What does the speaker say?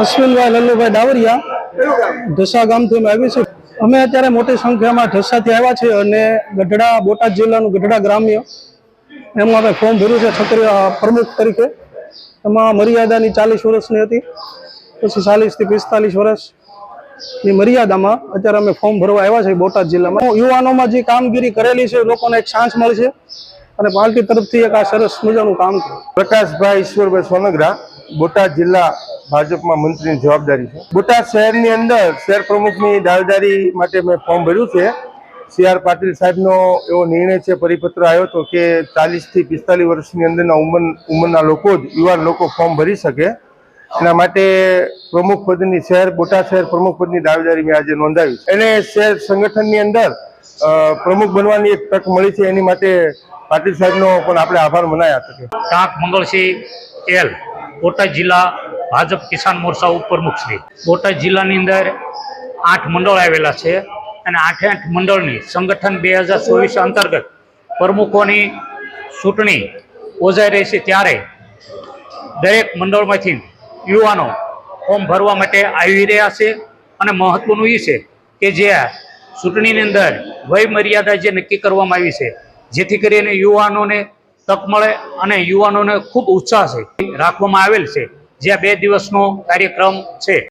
અશ્વિનભાઈ, લલ્લુભાઈ ડાવરિયા ઢસા ગામથી અમે આવી છું અમે અત્યારે મોટી સંખ્યામાં ઢસાથી આવ્યા છીએ અને ગઢડા, બોટાદ જિલ્લાનું ગઢડા ગ્રામ્ય. એમાં અમે ફોર્મ ભર્યું છે છત્રી પ્રમુખ તરીકે. એમાં મર્યાદાની ચાલીસ વર્ષની હતી, પછી ચાલીસથી પિસ્તાલીસ વર્ષની મર્યાદામાં અત્યારે અમે ફોર્મ ભરવા આવ્યા છીએ બોટાદ જિલ્લામાં. યુવાનોમાં જે કામગીરી કરેલી છે લોકોને એક ચાન્સ મળશે અને પાર્ટી તરફથી એક આ સરસ મજાનું કામ પ્રકાશભાઈ, ઈશ્વરભાઈ સોનગરા, બોટાદ જિલ્લા ભાજપમાં મંત્રીની જવાબદારી છે. બોટાદ શહેરની અંદર શહેર પ્રમુખની દાવેદારી માટે મેં ફોર્મ ભર્યું છે. સી આર પાટીલ સાહેબનો એવો નિર્ણય છે, પરિપત્ર આવ્યો હતો કે ચાલીસથી પિસ્તાલીસ વર્ષની અંદરના ઉંમર, ઉંમરના લોકો જ, યુવાન લોકો ફોર્મ ભરી શકે. એના માટે પ્રમુખ પદની શહેર, બોટાદ શહેર પ્રમુખ પદની દાવેદારી મેં આજે નોંધાવી. એને શહેર સંગઠનની અંદર પ્રમુખ બનવાની એક તક મળી છે, એની માટે પાટીલ સાહેબનો પણ આપણે આભાર મનાયા શકે કાંક મંગળસિંહ એલ, બોટાદ જિલ્લા ભાજપ કિસાન મોરચા ઉપપ્રમુખ શ્રી બોટાદ જિલ્લાની અંદર આઠ મંડળ આવેલા છે અને આઠે આઠ મંડળની સંગઠન બે હજાર ચોવીસ અંતર્ગત પ્રમુખોની ચૂંટણી યોજાઈ રહી છે ત્યારે દરેક મંડળમાંથી યુવાનો ફોર્મ ભરવા માટે આવી રહ્યા છે અને મહત્વનું એ છે કે જે ચૂંટણીની અંદર વય મર્યાદા જે નક્કી કરવામાં આવી છે, જેથી કરીને યુવાનોને તક મળે અને યુવાનોને ખૂબ ઉત્સાહ છે, રાખવામાં આવેલ છે. જે બે દિવસનો કાર્યક્રમ છે.